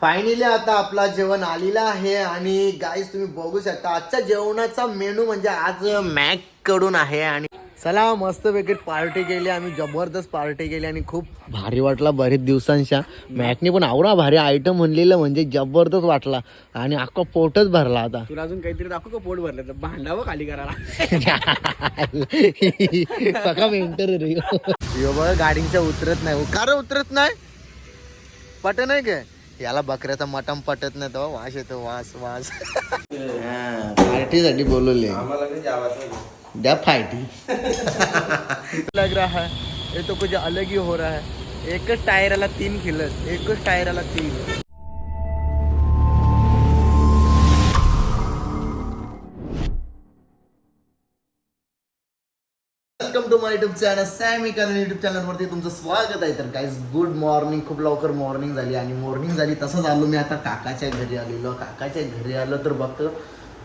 Finally आता आपला जेवण आलेला आहे आणि गाईस तुम्ही बघू शकता आजच्या जेवणाचा मेनू म्हणजे आज मॅककडून आहे आणि चला मस्त पैकी पार्टी केली आम्ही जबरदस्त पार्टी केली आणि खूप भारी वाटला बरेच दिवसांच्या. मॅकने पण आवडा भारी आयटम म्हणलेलं म्हणजे जबरदस्त वाटला आणि अख्खा पोटच भरला आता. तुला अजून काहीतरी दाखव का पोट भरलं? तर भांडावं खाली करायला. सका मेंटर रे यो बघ गाडीच्या उतरत नाही. का रे उतरत नाही? पट नाही काय? याला बकऱ्याचा मटम पटत नाही तेव्हा वास येतो वास वास. पार्टीसाठी बोलवले. द्या फायटी. लग रहा है ये तो कुछ अलग ही हो रहा है. एकच टायराला तीन खिलत एकच टायराला तीन. माय युट्यूब चॅनल सॅमी कॅनल युट्यूब चॅनलवरती तुमचं स्वागत आहे. तर काहीच गुड मॉर्निंग खूप लवकर मॉर्निंग झाली आणि मॉर्निंग झाली तसंच आलो मी आता काकाच्या घरी आलेलो. काकाच्या घरी आलो तर बघतो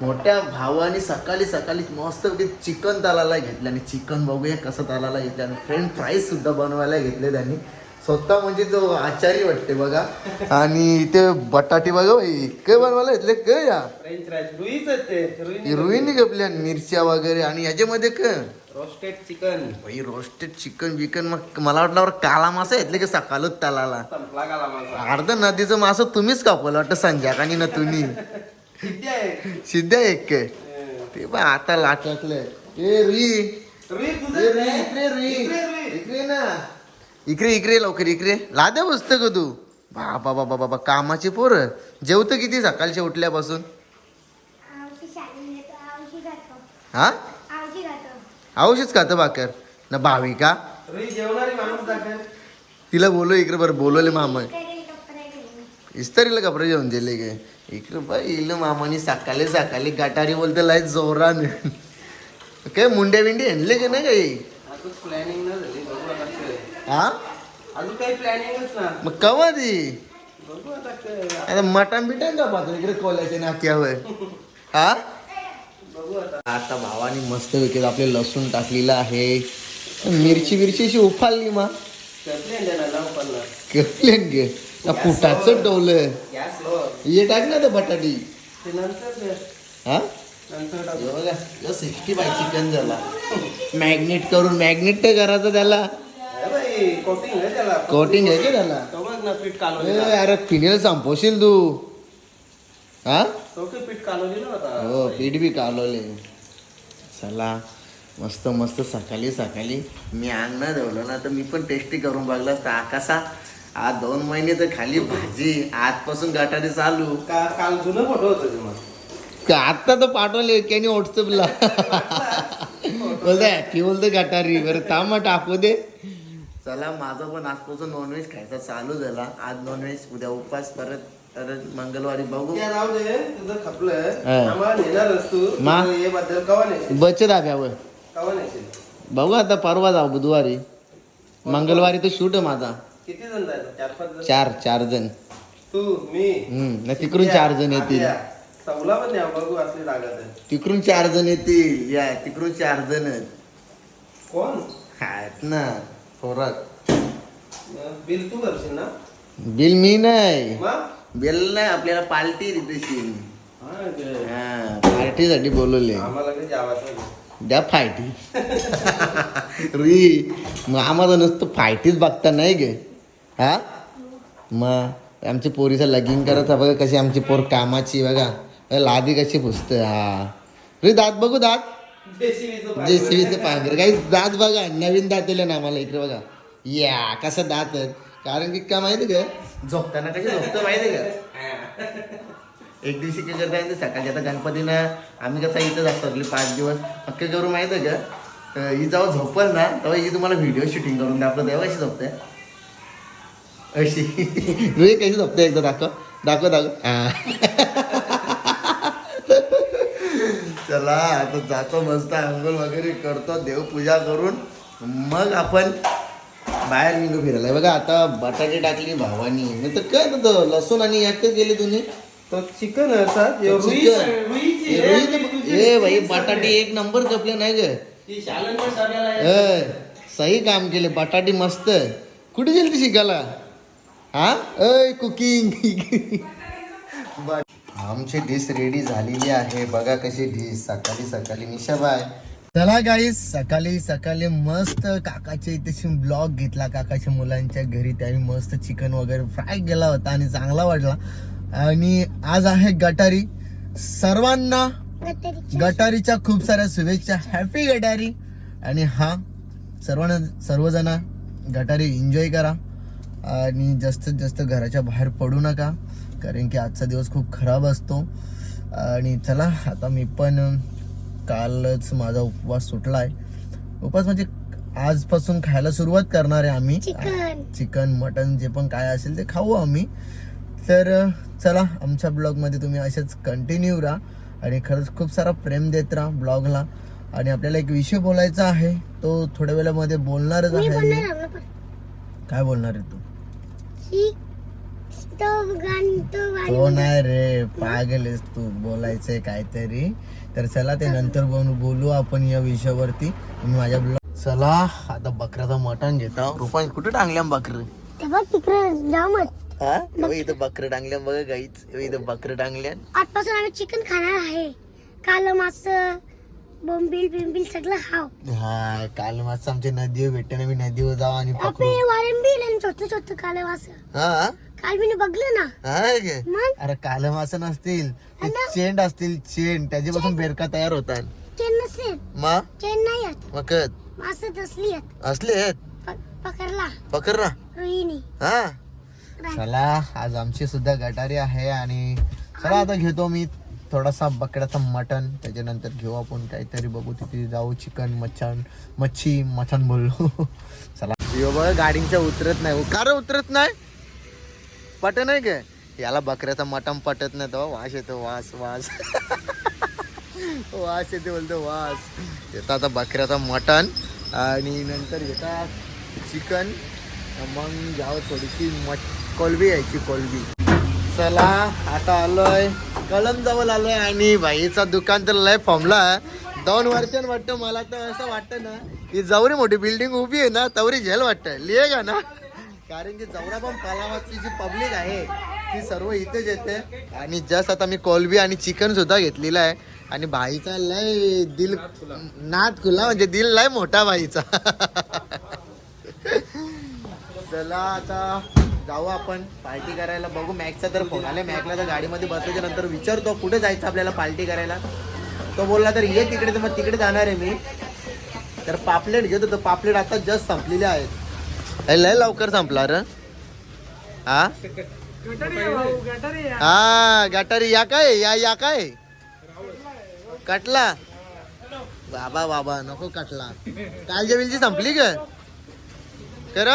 मोठ्या भावाने सकाळी सकाळी मस्त चिकन तलाला घेतलं आणि चिकन बघूया कसं तलाला घेतलं आणि फ्रेंड फ्राईज सुद्धा बनवायला घेतले त्यांनी. स्वतः म्हणजे तो आचारी वाटते बघा. आणि इथे बटाटे बघा काय बनवायला घेतले काय या. फ्रेंच फ्राईज रुईच रुईने घेतल्या मिरच्या वगैरे आणि याच्यामध्ये काय रोस्टेड चिकन भाई रोस्टेड चिकन बिकन मग मला वाटलं बरं काला मासा घेतले की सकाळच तलाला? संपला माझा अर्ध नदीचं मासं तुम्हीच कापलं वाटतं संध्याकाळी आणि ना तुम्ही? सिद्ध्या एक. काय ते पण आता लाटलं ए रुई ए इकडे रुई इकडे ना. इकडे इकडे लवकर इकडे. लाद्या बसतं का तू. बाबा बाबा बाबा कामाची पोरं. जेवतं किती सकाळच्या उठल्यापासून? हा? औषध खातं बाकर ना भाविका तिला बोलव इकडे बरं बोलवले मामा. इस्तारीला कपडे घेऊन दिले गे. इकडे बाई इलं मामानी सकाळी सकाळी गटारी बोलते लाईत जोरान. काय मुंड्या बिंडी आणले की नाही काही? प्लॅनिंग. हा? अजून काही प्लॅनिंगच ना मग कवा ती बघू आता मटण बिटन का पाहतो? इकडे कोल्याच्या नाक्यावर. हा? आता. आता भावानी मस्त विकेत आपले लसूण टाकलेलं आहे. मिरची मिरची अशी उफालली मा. करते ना लाव पडला केले गे? फुटाचं डोलं. ये टाक ना ते बटाटी हा? सिक्स्टी फाय चिकन झाला. मॅग्नेट करून मॅग्नेट ते करायचं त्याला. कोटिंग आहे का त्याला? अरे फिनेल संपवशील तू. हा? पीठ कालवली होता हो पीठ बी कालवले. चला मस्त मस्त सकाळी सकाळी. मी आणणार ठेवलं ना तर मी पण टेस्टी करून बघला असता. कसा आज दोन महिने तर खाली भाजी आजपासून गटारी चालू. का काल जुनं फोटो होतं ते मग. का आता तर पाठवले कॅनी व्हॉट्सअपला. बोलते की बोलते गटारी बरं थांब टाकू दे. चला माझं पण आजपासून नॉनव्हेज खायचा चालू झाला. आज नॉनव्हेज उद्या उपास परत मंगळवारी बघू. खपलं. बचत नेशील बघू आता परवा जाऊ बुधवारी. मंगळवारी तर शूट आहे माझा. किती जण जायचं? चार चार चार जण. तू मी. तिकडून चार जण येतील. तिकडून चार जण येतील. या तिकडून चार जण. कोण? आहेत ना खोराक बिल तू करशील ना? बिल मी नाही. बिल नाही आपल्याला पार्टी देशील हा, पार्टीसाठी बोलवले आम्हाला काही जावाच नाही द्या फायटी रुई मग आम्हाला नुसतं फायटीच बघता नाही गे. हा? मग आमची पोरीचं लगीन करायचं बघा कशी आमची पोर कामाची बघा. लादी कशी पुसते हा. रे दात बघू दात. JCB चं जे पाहिजे. सीवीचे पांघर काही दात बघा नवीन दात दिले ना आम्हाला इकडे बघा. या कसं दात आहेत कारण की का माहिती का? झोपताना कशी झोपतं माहिती का? एक दिवशी काय करता येते सकाळी आता गणपतीनं आम्ही कसं इथंच असतो आपले पाच दिवस पक्के करू माहिती आहे का? ही जेव्हा झोपल ना तेव्हा ही तुम्हाला व्हिडिओ शूटिंग करून दाखवतो तेव्हा अशी झोपते? अशी. रुई कशी झोपते एकदा दाखव. दाखव दाखव. चला आता जातो मस्त अंघोळ वगैरे करतो देवपूजा करून. मग आपण बाहेर निघू फिरायला. बघा आता बटाटे टाकली भावानी. नाही तर काय तर लसूण आणि याक गेले तुम्ही. चिकन असतात ए, भाई बटाटे एक नंबर कपले नाही ग सही काम केले बटाटे मस्त. कुठे गेली ती शिकायला? हा? अय कुकिंग आमची डिश रेडी झालेली आहे. बघा कशी डिश सकाळी सकाळी निशाबाय चला गाईस सकाळी सकाळी मस्त काकाच्या इथे ब्लॉग घेतला. काकाच्या मुलांच्या घरी त्याने मस्त चिकन वगैरे फ्राय केला होता आणि चांगला वाटला. आणि आज आहे गटारी. सर्वांना गटारीची गटारीच्या खूप साऱ्या शुभेच्छा. हॅपी गटारी. आणि हा सर्वांना सर्वजण गटारी एन्जॉय करा. आणि जास्तीत जास्त घराच्या बाहेर पडू नका कारण की आजचा दिवस खूप खराब असतो. आणि चला आता मी पण कालच माझा उपवास सुटला आहे उपवास म्हणजे आजपासून खायला सुरुवात करणार आहे आम्ही. चिकन. मटन जे पण काय असेल ते खाऊ आम्ही. तर चला आमच्या ब्लॉगमध्ये तुम्ही असेच कंटिन्यू राहा आणि खरंच खूप सारा प्रेम देत राहा ब्लॉगला. आणि आपल्याला एक विषय बोलायचा आहे. तो थोड्या वेळामध्ये बोलणारच आहे. काय बोलणार आहे तू? तो वाली नाही रे पागल आहेस तू बोलायचंय काहीतरी. तर चला ते नंतर बोलू बोलू आपण या विषयावरती. माझ्या ब्लॉग चला आता बकऱ्याचं मटण घेता. रुपाई कुठे टांगल्या बकर? हा? इथं बकरं टांगल्या बघा गाईच. एवढं इथं बकरं टांगल्या आजपासून आम्ही चिकन खाणार आहे. काल मास बोंबील बिंबील सगळं हाव. हा काल मस्त आमच्या नदीवर भेटते ना मी नदीवर जाऊ आणि पकडू. आपले वारंबील आणि छोटं छोटं काल मास हा काल मी बघलं ना. हा काय? मग? अरे काल मासे नसतील. ते चेंड असतील चेंड. त्याच्यापासून बेरका तयार होतात. चेन नसेल. मा? चेन नाही आहेत मग मास दसली आहेत असले आहेत. प- पकडला. पकर ना. रोहिणी. हा. चला आज आमची सुद्धा गटारी आहे आणि चला आता घेतो मी थोडासा बकऱ्याचा मटन त्याच्यानंतर घेऊ आपण काहीतरी बघू तिथे जाऊ चिकन मच्छन मच्छी मटन बोललो चला. यो बघ गाडींच्या उतरत नाही. का उतरत नाही? पट नाही काय? याला बकऱ्याचा मटण पटत नाही तो वास येतो वास वास. वास येते बोलतो वास. येतं आता बकऱ्याचा मटण आणि नंतर येतात चिकन. मग जावं थोडीशी मट कोलबी यायची कोलबी. चला आता आलोय. कलम जवळ आलोय आणि भाईचा दुकान तर लय फॉर्मला दोन वर्षांनी वाटतं मला तर असं वाटतं ना ही जवरी मोठी बिल्डिंग उभी आहे ना तवरी झेल वाटतं लिहे का ना? कारण की जवरा पण पलावाची जी पब्लिक आहे ती सर्व इथेच येते. आणि जस्ट आता मी कोलबी आणि चिकन सुद्धा घेतलेलं आहे. आणि भाईचा लय दिल नाद खुला म्हणजे दिल लय मोठा भाईचा. चला आता. जाऊ आपण. पार्टी करायला बघू. मॅकचा तर फोन आले मॅकला तर गाडीमध्ये बसल्याच्या नंतर विचारतो कुठे जायचं आपल्याला पार्टी करायला? तो बोलला तर ये तिकडे तर मग तिकडे जाणार आहे मी. तर पापलेट घेतो. तर पापलेट आता जस्ट संपलेले आहेत. लय लवकर संपला र. हा? हा गटारी या काय? या या काय? कटला? बाबा बाबा नको कटला. कालच्या बिलची संपली का कर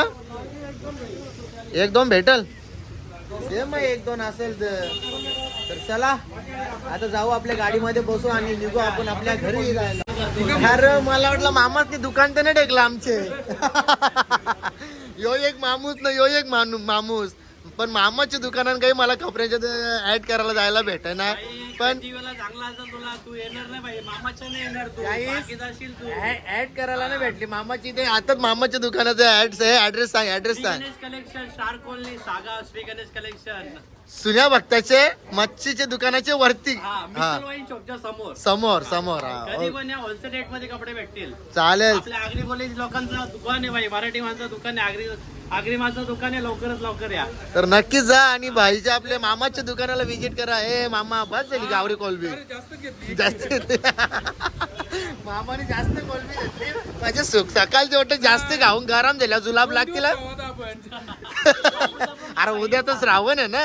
एक दोन भेटल. दे मग एक दोन असेल तर. चला आता जाऊ आपल्या गाडीमध्ये बसू आणि निघू आपण आपल्या घरी जायला अरे मला वाटलं मामाच दुकान तर नाही टेकलं आमचे. यो एक मामूस ना यो एक मानू मामूस. पण मामाच्या दुकानात काही मला कपड्याच्या ऍड करायला जायला भेट ना पण चांगला असेल तुला तू येणार नाही पाहिजे मामाच्या नाही येणार तू. Guys, ऍड करायला नाही भेटली. मामाची ते आताच मामाच्या दुकानाचं ऍड ऍड्रेस सांग ऍड्रेस श्री सांग. गणेश कलेक्शन स्टार कॉलनी सागा श्री गणेश कलेक्शन सुन्या भक्ताचे मच्छीचे दुकानाचे वरती. हा हा. मिसल वाईन शॉपच्या समोर. समोर समोर हा. कधी ओ, पण या होलसेल रेटमध्ये कपडे भेटतील. चालेल. आपल्या आगरी कॉलेज लोकांचं दुकान आहे भाई मराठी माणसं दुकान आहे. आगरी आगरी माणसं दुकान आहे लवकरच लवकर या. तर नक्कीच जा आणि भाईच्या आपल्या मामाच्या दुकानाला व्हिजिट करा. ए मामा बस झाली गावरी कोलबी. जास्त घेतली. मामाने जास्त कोलबी घेतली. माझ्या सुख सकाळचे वाटत जास्त खाऊन गरम झाल्या जुलाब लागतील हा. अरे उद्या तर श्रावण आहे ना?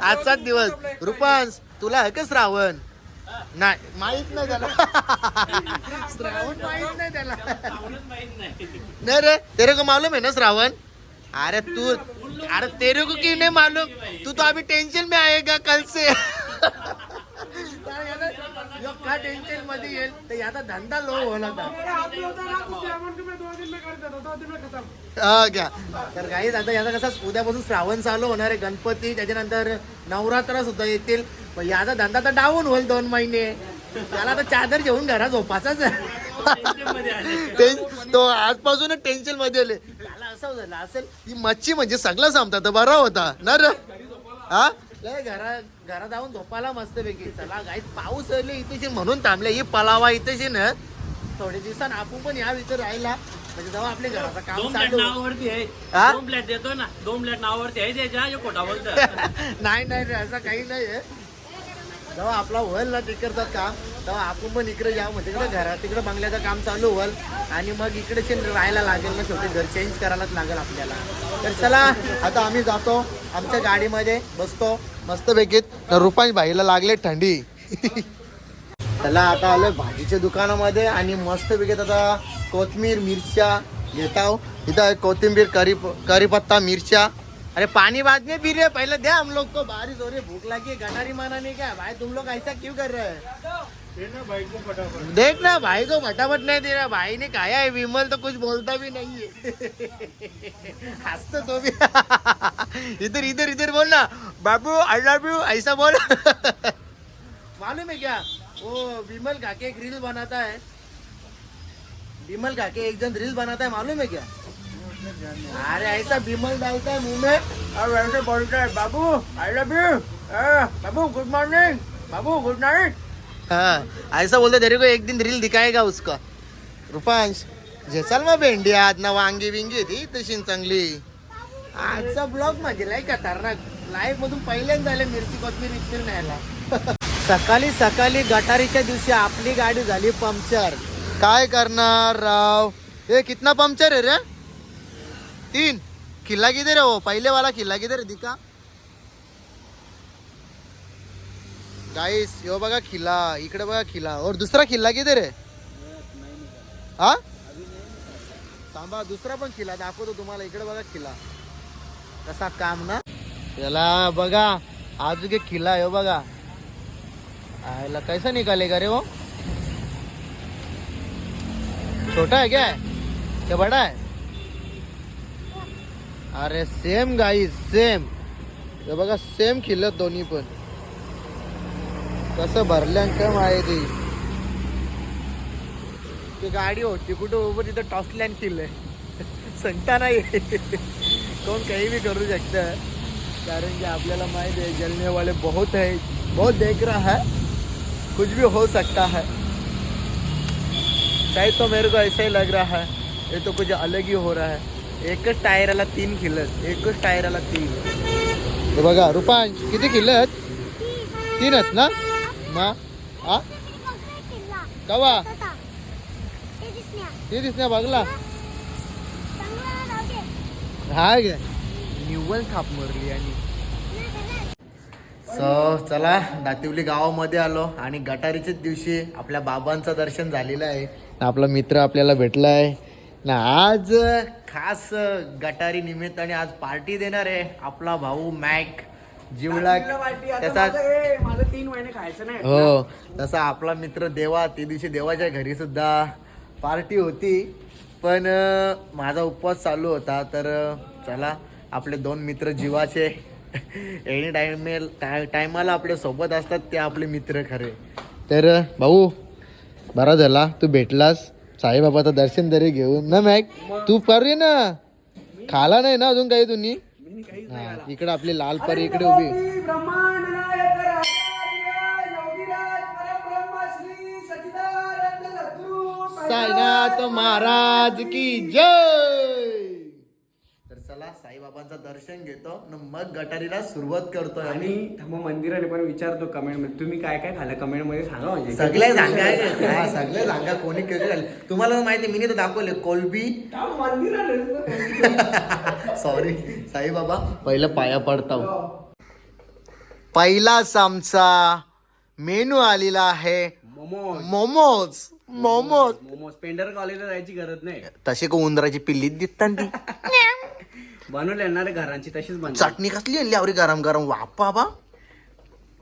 आजचाच दिवस. रुपांस तुला का श्रावण. नाही माहीत नाही त्याला. श्रावण माहीत नाही त्याला. नहीं रे तेरे को मालूम है ना श्रावण? अरे तू अरे तेरे को क्यों नहीं मालूम? तू तो अभी टेंशन में आएगा कल से. का टेन्शनमध्ये येईल तर याचा धंदा लो होला हा घ्या. तर काही आता याचा कसा उद्यापासून श्रावण चालू होणार आहे गणपती त्याच्यानंतर नवरात्र सुद्धा येतील. पण याचा धंदा तर डाऊन होईल दोन महिने. त्याला तर चादर घेऊन घरात झोपाचाच तो आजपासूनच टेन्शनमध्ये आले. त्याला असं झालं असेल ही मच्छी म्हणजे सगळं संपता तर बरा होता. ना रे? हा? लय घरा घरात जाऊन झोपायला मस्त पैकी चला गाईत पाऊस आले इथेशी म्हणून थांबले. ही पलावा इथेशी ना थोडे दिवसांनी आपण पण या इथं राहिला म्हणजे जेव्हा आपल्या घराचं काम दोन प्लेट चालू नावावरती आहे. हा? दोन प्लेट देतो ना. दोन प्लेट नावावरती आहे द्यायच्या हे खोटा बोलतं नाही नाही रे, असं काही नाही आहे जेव्हा आपला होईल ना तिकडचं काम. तेव्हा आपण पण इकडे जाऊ मग तिकडे घरात तिकडे बंगल्याचं काम चालू होईल. आणि मग इकडे राहायला लागेल मग शेवटी घर चेंज करायलाच लागेल आपल्याला. तर चला आता आम्ही जातो आमच्या गाडीमध्ये बसतो मस्त पैकीत रुपांश भाईला लागले थंडी. चला आता आलो भाजीच्या दुकानामध्ये आणि मस्त पैकीत आता कोथमीर मिरच्या घेताव इथं कोथिंबीर करी करीपत्ता मिरच्या. अरे पानी बाद में पी रहे पहले दे हम लोग को बारिश हो रही भूख लगी गटारी माना नहीं क्या? भाई तुम लोग ऐसा क्यों कर रहे हैं? देख ना भाई को फटाफट नहीं दे रहा। भाई ने खाया है, विमल तो कुछ बोलता भी नहीं है। हंसतो तो भी इधर इधर इधर बोलना। बाबू आई लव यू ऐसा बोल। मालूम है क्या? वो विमल काके एक रील बनाता है। विमल काके एक जन रील बनाता है, मालूम है क्या? अरे, ऐसा विमल डालता है मुँह में। और वैसे बोलता है, बाबू आई लव यू बाबू गुड मॉर्निंग बाबू गुड नाइट हाँ. ऐसा बोलते तेरे को एक दिन रील दिखाएगा उसका. रुपांश जे चल भेंडी आज ना वांगी बिंगी ती तशी चांगली. आजचा ब्लॉग म्हणजे लय खतरनाक. लाईफ मधून पहिल्यांदा आले मिरची कोथमीर इतकी न्यायला. सकाळी सकाळी गटारीच्या दिवशी आपली गाडी झाली पंक्चर. काय करणार राव? हे कितना पंक्चर आहे रे? तीन. किल्ला किती रे हो? पहिले वाला किल्ला किती रे दिका गाईस यो बघा किल्ला इकडे बघा किल्ला और दुसरा किल्ला किती रे हा? थांबा दुसरा पण किल्ला दाखवतो तुम्हाला. इकडे बघा किल्ला कसा काम ना? याला बघा. आजू के किल्ला यो हो बघा. आयला कैसा निकालेगा रे वो? छोटा है क्या? है क्या बड़ा है? अरे सेम गाई सेम हे बघा सेम खिल्लत दोन्ही पण. कसं भरल्यान काय माहिती? ती गाडी होती कुठं उभं तिथं टॉसल्यान किल्लंय सांगता नाही. कोण काही भी करू शकतं. कारण की आपल्याला माहिती आहे जलने वाले बहुत है बहुत देख रहा है. कुछ भी हो सकता है. शायद तो मेरे को ऐसा ही लग रहा है. ये तो कुछ अलग ही हो रहा है. एकच टायराला तीन खिल्लत एकच टायराला तीन. बघा रुपांश किती खिल्लत तीनच ना? मा? आ? कवा? ते दिसण्या बघला हा गे. निव्वळ थाप मरली आणि. सो चला दातिवली गावामध्ये आलो आणि गटारीच्याच दिवशी आपल्या बाबांचं दर्शन झालेलं आहे. आपला मित्र आपल्याला भेटला आहे ना आज खास गटारी निमित्ताने आज पार्टी देणार आहे आपला भाऊ मॅक. जीवला त्याचा तीन महिने खायचं नाही हो तसा आपला मित्र देवा ते दिवशी देवाच्या घरी सुद्धा पार्टी होती. पण माझा उपवास चालू होता तर चला आपले दोन मित्र जीवाचे. एनी टाइमेल टायमाला आपल्यासोबत असतात ते आपले मित्र खरे. तर भाऊ बरा झाला तू भेटलास. साईबाबाचं दर्शन तरी घेऊन. ना मॅक तू कर ना? खाला नाही ना अजून काही तुम्ही? हा, इकडे आपली लाल परी इकडे उभी. ब्रह्मांड नायक राजाधिराज योगीराज परब्रह्म श्री सच्चिदानंद सद्गुरु साईनाथ महाराज की जय! चला साईबाबांचं दर्शन घेतो न मग गटारीला सुरुवात करतोय आणि थांब मंदिराने पण विचारतो कमेंटमध्ये. तुम्ही काय काय खाल्लं? कमेंटमध्ये सांगा म्हणजे सगळे सांगा. हा, सगळे सांगा. कोणी केले झाले तुम्हाला माहिती मी तर दाखवले. कोलबी. सॉरी साईबाबा पहिलं पाया पडताव. पहिलाच आमचा मेनू आलेला आहे मोमोज. मोमोज. मोमोज. मोमोज. पेंडर कॉलेजला जायची गरज नाही. तशी का उंदराची पिल्ली दिसतात ती? बनवले येणार घरांची तशीच बनते. चटणी कसली आणली आवरी गरम गरम? वाप बाबा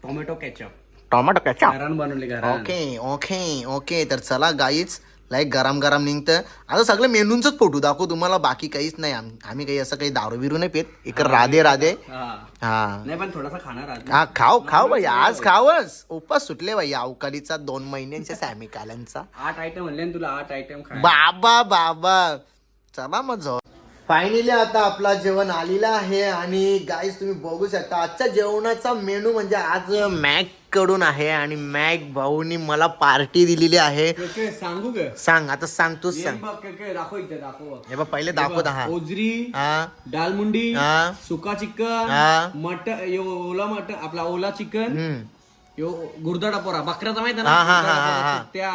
टोमॅटो केचप टोमॅटो कॅचअप घरान बनवले घरान. ओके ओके ओके तर चला गाईच लाईक गरम गरम निघतं. आता सगळं मेनूंच फोटो दाखवू तुम्हाला बाकी काहीच नाही. आम- आम्ही काही असं काही दारू बिरू नाही पेत. एक राधे राधे. हा. हा. नाही पण थोडासा खाणार आज हा खाव खाव भाई आज खावच. उपास सुटले भाई अवकाळीचा दोन महिन्यांच्या सॅमी कालांचा आठ आयटम म्हणले ना तुला आठ आयटम खा बाबा बाबा. चला मग फायनली आता आपला जेवण आलेला आहे आणि गाईस तुम्ही बघू शकता आजच्या जेवणाचा मेनू म्हणजे आज मॅककडून आहे आणि मॅक भाऊनी मला पार्टी दिलेली आहे. सांगू ग सांग आता सांग तूच सांग. दाखव इथे दाखव. हे बघ पहिले दाखवत हा. ओजरी हा. दालमुंडी हा. सुका चिकन हा. मटन ओला मटन आपला ओला चिकन यो गुरदाडा पोरा बकऱ्याचा माहिती हा, हा, हा, हा, हा. सुट्ट्या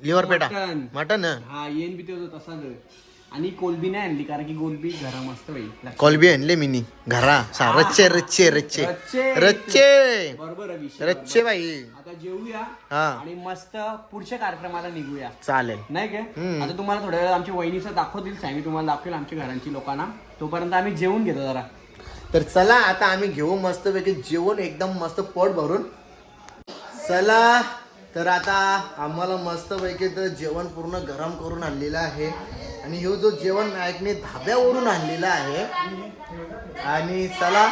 लिव्हर पेटा. मटन. हा येईन बी ते तसाच आणि कोलबी नाही आणली कारण की कोलबी घरा मस्त बाई कोलबी आणले मिनी. घरा. सा रच्चे रच्चे रच्चे. रच्चे. रच्चे. बरोबर रच्चे बाई. आता जेवूया हा. आणि मस्त पुढच्या कार्यक्रमाला निघूया. चालेल. नाही काय हम्म. आता तुम्हाला थोड्या वेळ आमच्या वहिनीचं दाखवतील सायमी तुम्हाला दाखवेल आमच्या घरांची लोकांना. तोपर्यंत आम्ही जेवून घेतो जरा. तर चला आता आम्ही घेऊ मस्त पैकी जेवण एकदम मस्त पोट भरून. चला तर आता आम्हाला मस्त पैकी तर जेवण पूर्ण गरम करून आणलेलं आहे. आणि हे जो जेवण नायकने धाब्यावरून आणलेला आहे आणि चला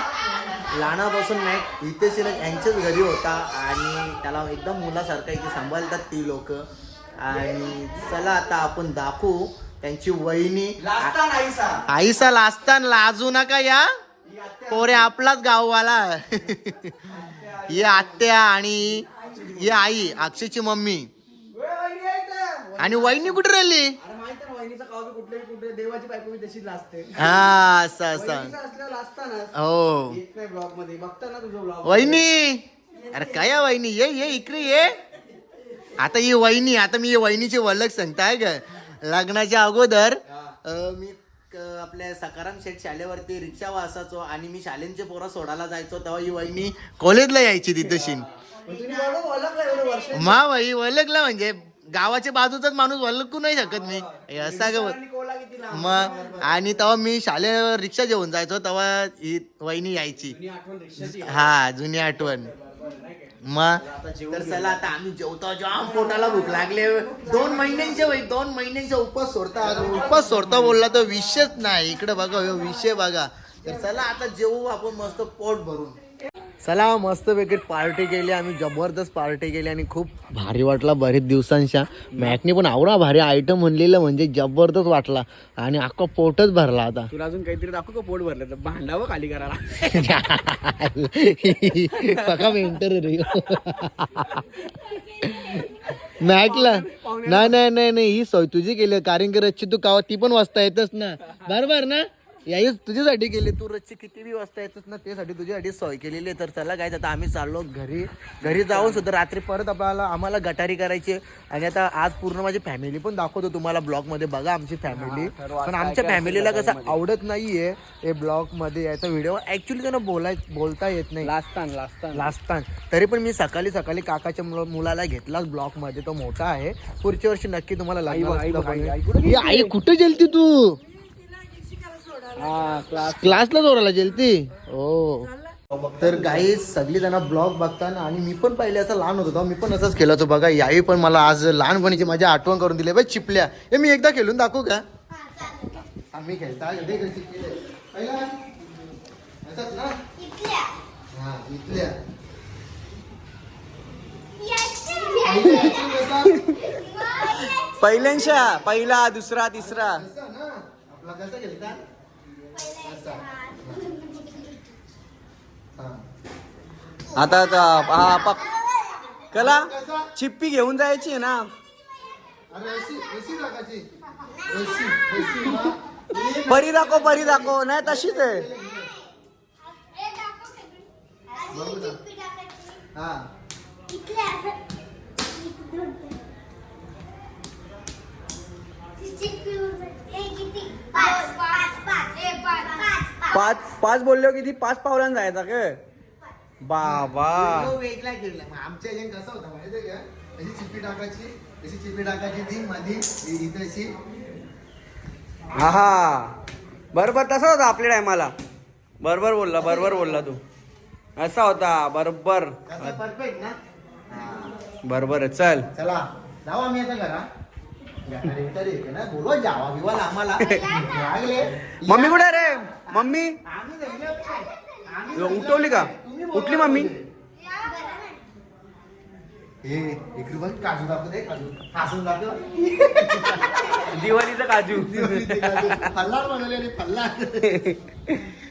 लहानापासून नायक इथेच यांच्याच घरी होता आणि त्याला एकदम मुलासारखा इथे सांभाळतात ती लोक. आणि चला आता आपण दाखवू त्यांची वहिनी. आईसा लाजतान लाजू नका या. पोरे आपलाच गाववाला. ही आत्या आणि ही आई अक्षयची मम्मी. आणि वहिनी कुठे राहिली? कुठले कुठे देवाची बायको लाजते. हा असं असं. असल्या लाजताना. हो. येत नाही ब्लॉगमध्ये बघता ना तुझं ब्लॉग. वहिनी! अरे काय आहे वहिनी? ये ये इकडे ये. आता ही वहिनी आता मी ही वहिनीची वलक सांगताय ग. लग्नाच्या अगोदर अं, मी क- आपल्या सकाराम शेठ शाळेवरती रिक्षा असायचो आणि मी शालेंचे पोरं सोडायला जायचो. तेव्हा ही वहिनी कॉलेजला यायची तिथं तुम्ही बरोबर ओळखला एवढे वर्ष. मा बाई वलगला म्हणजे गावाच्या बाजूचाच माणूस वलकू नाही शकत मी. असा ग मग आणि तेव्हा मी शाळेवर रिक्षा जेवून जायचो तेव्हा ही वहिनी यायची. हा जुनी आठवण. मग तर चला आता आम्ही जेवतो. जाम पोटाला भूक लागले. दोन महिन्यांचे वय दोन महिन्यांचा उपवास सोडता. उपवास सोडता बोलला तर विषयच नाही. इकडे बघा विषय बघा. तर चला आता जेवू आपण मस्त पोट भरून. चला मस्त पैकी पार्टी केली आम्ही जबरदस्त पार्टी केली आणि खूप भारी वाटला बरेच दिवसांच्या. मॅकने पण आवडा भारी आयटम म्हणलेलं म्हणजे जबरदस्त वाटला. आणि अख्खा पोटच भरला आता. तुला अजून काहीतरी दाखवू का पोट भरलं तर? भांडावं खाली करायला. पका मेंटर रे मॅकला नाही नाही नाही नाही ही सोय तुझी केली. कारण की रच्ची तू कावा ती पण वाजता येतच ना. बरोबर ना? याही तुझ्यासाठी केली. तू रच्ची किती बी वाजता येतच ना त्यासाठी तुझ्यासाठी सोय केलेली आहे. तर चला काय आता आम्ही चाललो घरी. घरी जाऊन सुद्धा रात्री परत आपल्याला आम्हाला गटारी करायची. आणि आता आज पूर्ण माझी फॅमिली पण दाखवतो तुम्हाला ब्लॉगमध्ये. बघा आमची फॅमिली पण आमच्या फॅमिलीला कसं आवडत नाहीये हे ब्लॉगमध्ये. याचा व्हिडिओ ऍक्च्युली त्यांना बोलाय बोलता येत नाही. लाजतान लास्ट टाइम तरी पण मी सकाळी सकाळी काकाच्या मुला- मुलाला घेतलाच ब्लॉकमध्ये. तो मोठा आहे. पुढच्या वर्षी नक्की तुम्हाला आई कुठे गेलती तू? क्लासला जोराला गेलती हो तर काही सगळी त्यांना ब्लॉग बघताना आणि मी पण पहिले असं लहान होतो तेव्हा मी पण असंच केलं होतं बघा. याही पण मला आज लहानपणीची माझी आठवण करून दिली. बाई चिपल्या. हे मी एकदा खेळून दाखवू का? आम्ही खेळता. हा पहिल्यांशा. पहिला दुसरा तिसरा. आपला कसा खेळता. आता आता हा पक कला चिप्पी घेऊन जायची आहे ना. अरे अशी अशी टाकायची अशी अशी ना. परी दाखव परी दाखव. नाही तशीच आहे. हा. पाच. पाच बोललो किती? पाच पावलांना जायचा काय? बाबा. तो वेगळा खेळला मग आमच्या कसा होता माहिती का? अशी चिप्पी टाकायची? अशी चिप्पी टाकायची ती? मध्ये इथं अशी हा हा बरोबर तसा होता आपल्या टायमाला. बरोबर बोलला बरोबर बोलला तू. असा होता बरोबर. कसा परफेक्ट ना? हा. बरोबर चल. चला. जाऊ आम्ही आता घरा. मम्मी कुठे रे? मम्मी? उठवली का? उठली मम्मी. हे दिवाळीचं काजू. फल्लार बनवले फल्लार.